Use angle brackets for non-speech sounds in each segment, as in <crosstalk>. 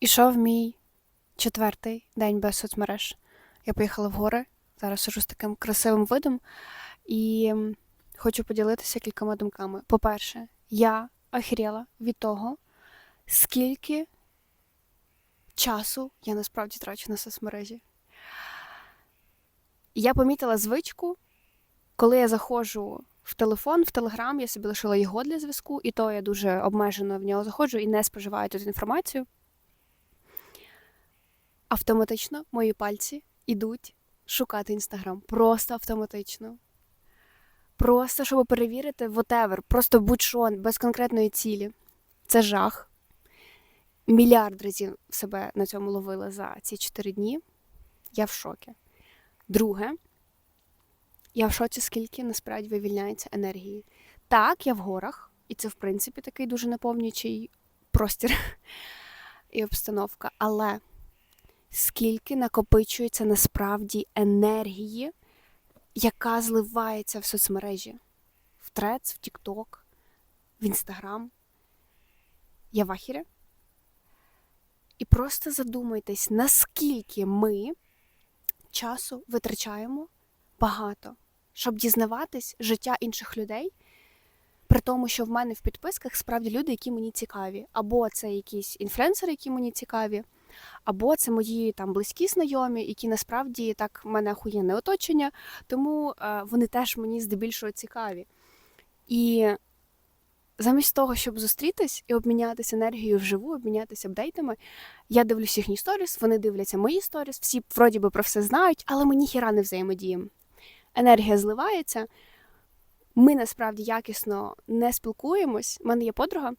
Ішов мій четвертий день без соцмереж. Я поїхала в гори. Зараз сижу з таким красивим видом і хочу поділитися кількома думками. По-перше, я охеріла від того, скільки часу я насправді трачу на соцмережі. Я помітила звичку, коли я заходжу в телефон, в телеграм, я собі лишила його для зв'язку, і то я дуже обмежено в нього заходжу і не споживаю тут інформацію. Автоматично мої пальці йдуть шукати інстаграм. Просто автоматично. Просто щоб перевірити whatever, просто будь-що, без конкретної цілі. Це жах. Мільярд разів себе на цьому ловила за ці чотири дні. Я в шокі. Друге, я в шоці, скільки насправді вивільняється енергії. Так, я в горах, і це, в принципі, такий дуже наповнюючий простір <laughs> і обстановка. Але скільки накопичується насправді енергії, яка зливається в соцмережі, в Трец, в Тікток, в Інстаграм. Я в ахірі. І просто задумайтесь, наскільки ми часу витрачаємо багато, щоб дізнаватись життя інших людей. При тому, що в мене в підписках справді люди, які мені цікаві. Або це якісь інфлюенсери, які мені цікаві, або це мої там близькі знайомі, які насправді так в мене охуєнне оточення, тому е, вони теж мені здебільшого цікаві. І замість того, щоб зустрітись і обмінятися енергією вживу, обмінятися апдейтами, я дивлюсь їхні сторіс, вони дивляться мої сторіс, всі вроді би про все знають, але ми ніхіра не взаємодіємо. Енергія зливається, ми насправді якісно не спілкуємось. У мене є подруга,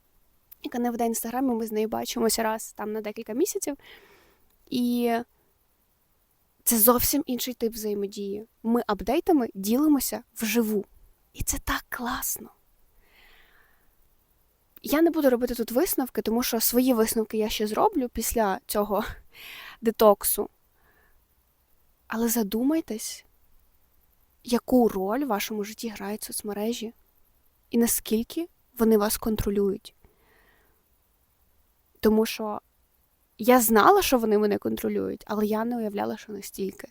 яка не веде інстаграм, і ми з нею бачимося раз там на декілька місяців. І це зовсім інший тип взаємодії. Ми апдейтами ділимося вживу. І це так класно. Я не буду робити тут висновки, тому що свої висновки я ще зроблю після цього <laughs> детоксу. Але задумайтесь, яку роль в вашому житті грають соцмережі, і наскільки вони вас контролюють. Тому що я знала, що вони мене контролюють, але я не уявляла, що настільки.